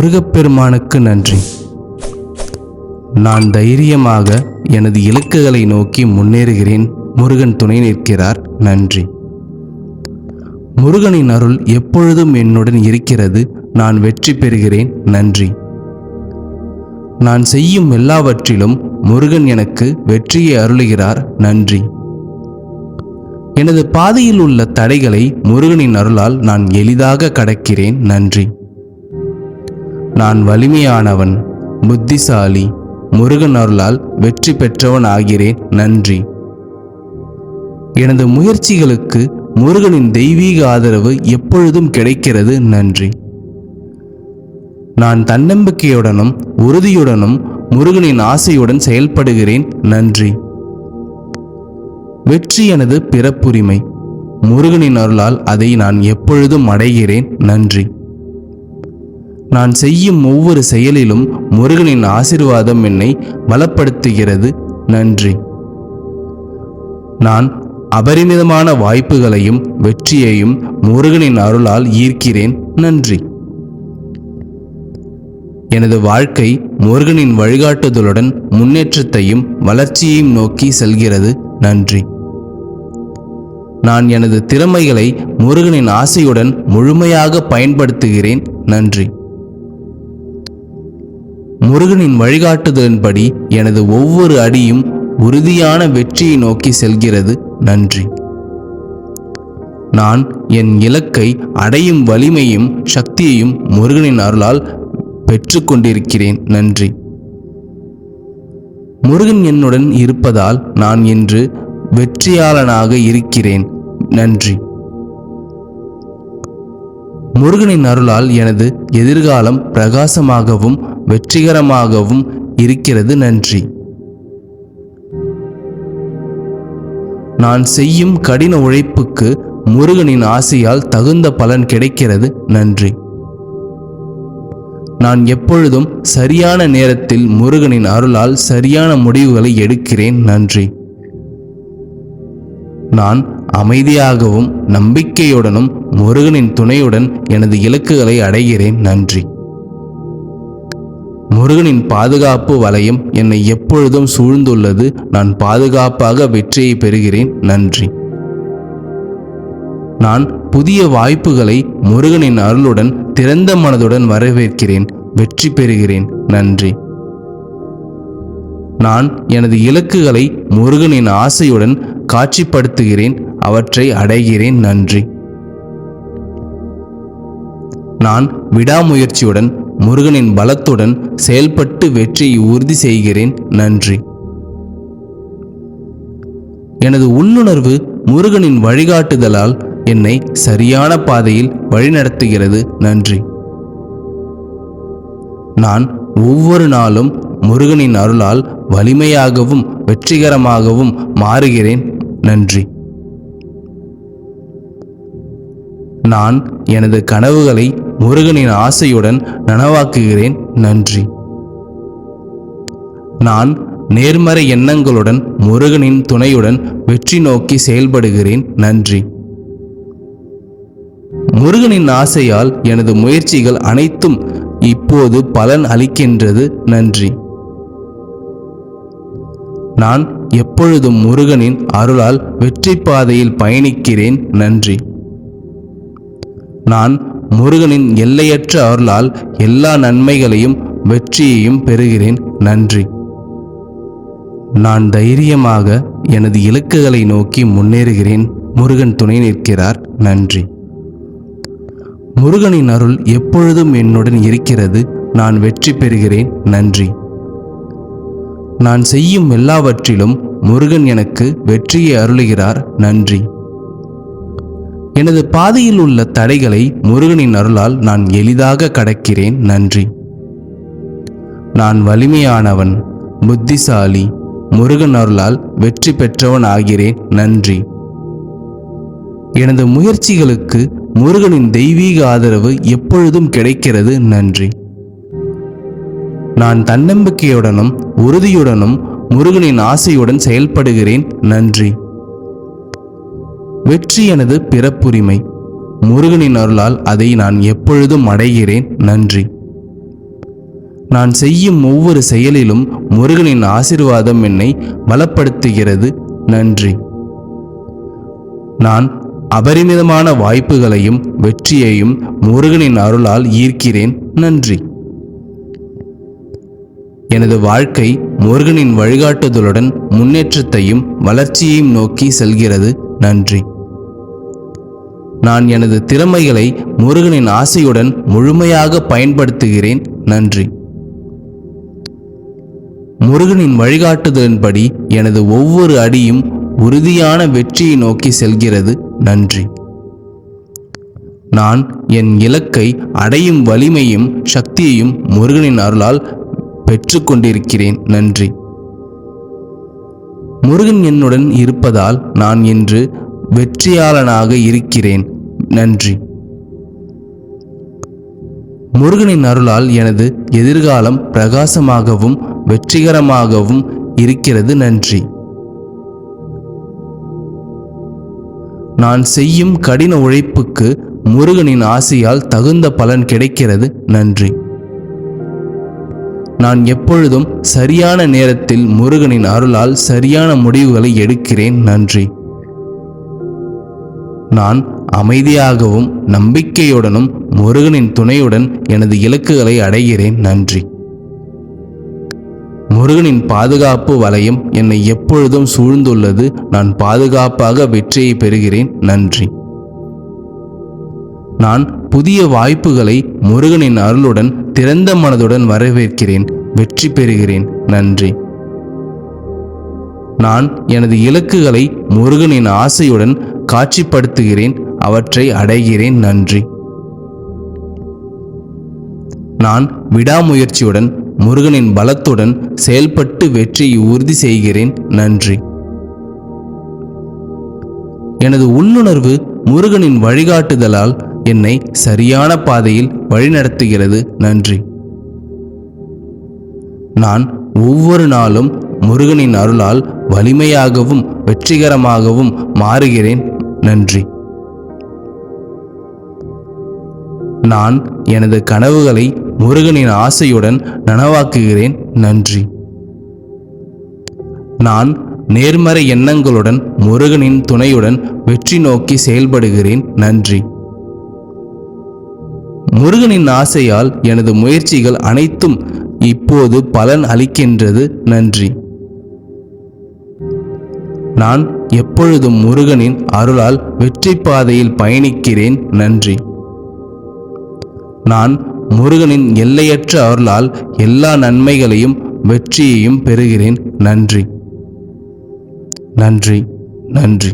முருகப்பெருமானுக்கு நன்றி. நான் தைரியமாக எனது இலக்குகளை நோக்கி முன்னேறுகிறேன். முருகன் துணை நிற்கிறார். நன்றி. முருகனின் அருள் எப்பொழுதும் என்னுடன் இருக்கிறது. நான் வெற்றி பெறுகிறேன். நன்றி. நான் செய்யும் எல்லாவற்றிலும் முருகன் எனக்கு வெற்றியை அருளுகிறார். நன்றி. எனது பாதையில் உள்ள தடைகளை முருகனின் அருளால் நான் எளிதாக கடக்கிறேன். நன்றி. நான் வலிமையானவன் புத்திசாலி முருகன் அருளால் வெற்றி பெற்றவன் ஆகிறேன் நன்றி. எனது முயற்சிகளுக்கு முருகனின் தெய்வீக ஆதரவு எப்பொழுதும் கிடைக்கிறது நன்றி. நான் தன்னம்பிக்கையுடனும் உறுதியுடனும் முருகனின் ஆசையுடன் செயல்படுகிறேன் நன்றி. வெற்றி எனது பிறப்புரிமை. முருகனின் அருளால் அதை நான் எப்பொழுதும் அடைகிறேன் நன்றி. நான் செய்யும் ஒவ்வொரு செயலிலும் முருகனின் ஆசிர்வாதம் என்னை பலப்படுத்துகிறது. நன்றி. நான் அபரிமிதமான வாய்ப்புகளையும் வெற்றியையும் முருகனின் அருளால் ஈர்க்கிறேன். நன்றி. எனது வாழ்க்கை முருகனின் வழிகாட்டுதலுடன் முன்னேற்றத்தையும் வளர்ச்சியையும் நோக்கி செல்கிறது. நன்றி. நான் எனது திறமைகளை முருகனின் ஆசையுடன் முழுமையாக பயன்படுத்துகிறேன். நன்றி. முருகனின் வழிகாட்டுதலின்படி எனது ஒவ்வொரு அடியும் உறுதியான வெற்றியை நோக்கி செல்கிறது. நன்றி. நான் என் இலக்கை அடையும் வலிமையும் சக்தியையும் முருகனின் அருளால் பெற்றுக்கொண்டிருக்கிறேன் நன்றி. முருகன் என்னுடன் இருப்பதால் நான் இன்று வெற்றியாளனாக இருக்கிறேன். நன்றி. முருகனின் அருளால் எனது எதிர்காலம் பிரகாசமாகவும் வெற்றிகரமாகவும் இருக்கிறது நன்றி. நான் செய்யும் கடின உழைப்புக்கு முருகனின் ஆசையால் தகுந்த பலன் கிடைக்கிறது நன்றி. நான் எப்பொழுதும் சரியான நேரத்தில் முருகனின் அருளால் சரியான முடிவுகளை எடுக்கிறேன் நன்றி. நான் அமைதியாகவும் நம்பிக்கையுடனும் முருகனின் துணையுடன் எனது இலக்குகளை அடைகிறேன். நன்றி. முருகனின் பாதுகாப்பு வலயம் என்னை எப்பொழுதும் சூழ்ந்துள்ளது. நான் பாதுகாப்பாக வெற்றியை பெறுகிறேன். நன்றி. நான் புதிய வாய்ப்புகளை முருகனின் அருளுடன் திறந்த மனதுடன் வரவேற்கிறேன். வெற்றி பெறுகிறேன். நன்றி. நான் எனது இலக்குகளை முருகனின் ஆசையுடன் காட்சிப்படுத்துகிறேன். அவற்றை அடைகிறேன் நன்றி. நான் விடாமுயற்சியுடன் முருகனின் பலத்துடன் செயல்பட்டு வெற்றியை உறுதி செய்கிறேன் நன்றி. எனது உள்ளுணர்வு முருகனின் வழிகாட்டுதலால் என்னை சரியான பாதையில் வழிநடத்துகிறது நன்றி. நான் ஒவ்வொரு நாளும் முருகனின் அருளால் வலிமையாகவும் வெற்றிகரமாகவும் மாறுகிறேன் நன்றி. நான் எனது கனவுகளை முருகனின் ஆசையுடன் நனவாக்குகிறேன். நன்றி. நான் நேர்மறை எண்ணங்களுடன் முருகனின் துணையுடன் வெற்றி நோக்கி செயல்படுகிறேன். நன்றி. முருகனின் ஆசையால் எனது முயற்சிகள் அனைத்தும் இப்போது பலன் அளிக்கின்றது. நன்றி. நான் எப்பொழுதும் முருகனின் அருளால் வெற்றி பாதையில் பயணிக்கிறேன். நன்றி. நான் முருகனின் எல்லையற்ற அருளால் எல்லா நன்மைகளையும் வெற்றியையும் பெறுகிறேன். நன்றி. நான் தைரியமாக எனது இலக்குகளை நோக்கி முன்னேறுகிறேன். முருகன் துணை நிற்கிறார். நன்றி. முருகனின் அருள் எப்பொழுதும் என்னுடன் இருக்கிறது. நான் வெற்றி பெறுகிறேன். நன்றி. நான் செய்யும் எல்லாவற்றிலும் முருகன் எனக்கு வெற்றியை அருளுகிறார். நன்றி. எனது பாதையில் உள்ள தடைகளை முருகனின் அருளால் நான் எளிதாக கடக்கிறேன். நன்றி. நான் வலிமையானவன் புத்திசாலி முருகன் அருளால் வெற்றி பெற்றவன் ஆகிறேன் நன்றி. எனது முயற்சிகளுக்கு முருகனின் தெய்வீக ஆதரவு எப்பொழுதும் கிடைக்கிறது. நன்றி. நான் தன்னம்பிக்கையுடனும் உறுதியுடனும் முருகனின் ஆசையுடன் செயல்படுகிறேன். நன்றி. வெற்றி எனது பிறப்புரிமை. முருகனின் அருளால் அதை நான் எப்பொழுதும் அடைகிறேன். நன்றி. நான் செய்யும் ஒவ்வொரு செயலிலும் முருகனின் ஆசிர்வாதம் என்னை பலப்படுத்துகிறது. நன்றி. நான் அபரிமிதமான வாய்ப்புகளையும் வெற்றியையும் முருகனின் அருளால் ஈர்க்கிறேன். நன்றி. எனது வாழ்க்கை முருகனின் வழிகாட்டுதலுடன் முன்னேற்றத்தையும் வளர்ச்சியையும் நோக்கி செல்கிறது. நன்றி. நான் எனது திறமைகளை முருகனின் ஆசையுடன் முழுமையாக பயன்படுத்துகிறேன். நன்றி. முருகனின் வழிகாட்டுதலின்படி எனது ஒவ்வொரு அடியும் உறுதியான வெற்றியை நோக்கி செல்கிறது. நன்றி. நான் என் இலக்கை அடையும் வலிமையும் சக்தியையும் முருகனின் அருளால் பெற்றுக்கொண்டிருக்கிறேன். நன்றி. முருகன் என்னுடன் இருப்பதால் நான் இன்று வெற்றியாளனாக இருக்கிறேன். நன்றி. முருகனின் அருளால் எனது எதிர்காலம் பிரகாசமாகவும் வெற்றிகரமாகவும் இருக்கிறது. நன்றி. நான் செய்யும் கடின உழைப்புக்கு முருகனின் ஆசையால் தகுந்த பலன் கிடைக்கிறது. நன்றி. நான் எப்பொழுதும் சரியான நேரத்தில் முருகனின் அருளால் சரியான முடிவுகளை எடுக்கிறேன் நன்றி. நான் அமைதியாகவும் நம்பிக்கையுடனும் முருகனின் துணையுடன் எனது இலக்குகளை அடைகிறேன் நன்றி. முருகனின் பாதுகாப்பு வலயம் என்னை எப்பொழுதும் சூழ்ந்துள்ளது நான் பாதுகாப்பாக வெற்றியை பெறுகிறேன் நன்றி. நான் புதிய வாய்ப்புகளை முருகனின் அருளுடன் திறந்த மனதுடன் வரவேற்கிறேன் வெற்றி பெறுகிறேன். நன்றி. நான் எனது இலக்குகளை முருகனின் ஆசையுடன் காட்சிப்படுத்துகிறேன் அவற்றை அடைகிறேன். நன்றி. நான் விடாமுயற்சியுடன் முருகனின் பலத்துடன் செயல்பட்டு வெற்றியை உறுதி செய்கிறேன். நன்றி. எனது உள்ளுணர்வு முருகனின் வழிகாட்டுதலால் என்னை சரியான பாதையில் வழிநடத்துகிறது. நன்றி. நான் ஒவ்வொரு நாளும் முருகனின் அருளால் வலிமையாகவும் வெற்றிகரமாகவும் மாறுகிறேன். நன்றி. நான் எனது கனவுகளை முருகனின் ஆசையுடன் நனவாக்குகிறேன். நன்றி. நான் நேர்மறை எண்ணங்களுடன் முருகனின் துணையுடன் வெற்றி நோக்கி செயல்படுகிறேன். நன்றி. முருகனின் ஆசையால் எனது முயற்சிகள் அனைத்தும் இப்போது பலன் அளிக்கின்றது. நன்றி. நான் எப்பொழுதும் முருகனின் அருளால் வெற்றி பாதையில் பயணிக்கிறேன். நன்றி. நான் முருகனின் எல்லையற்ற அருளால் எல்லா நன்மைகளையும் வெற்றியையும் பெறுகிறேன். நன்றி. நன்றி. நன்றி.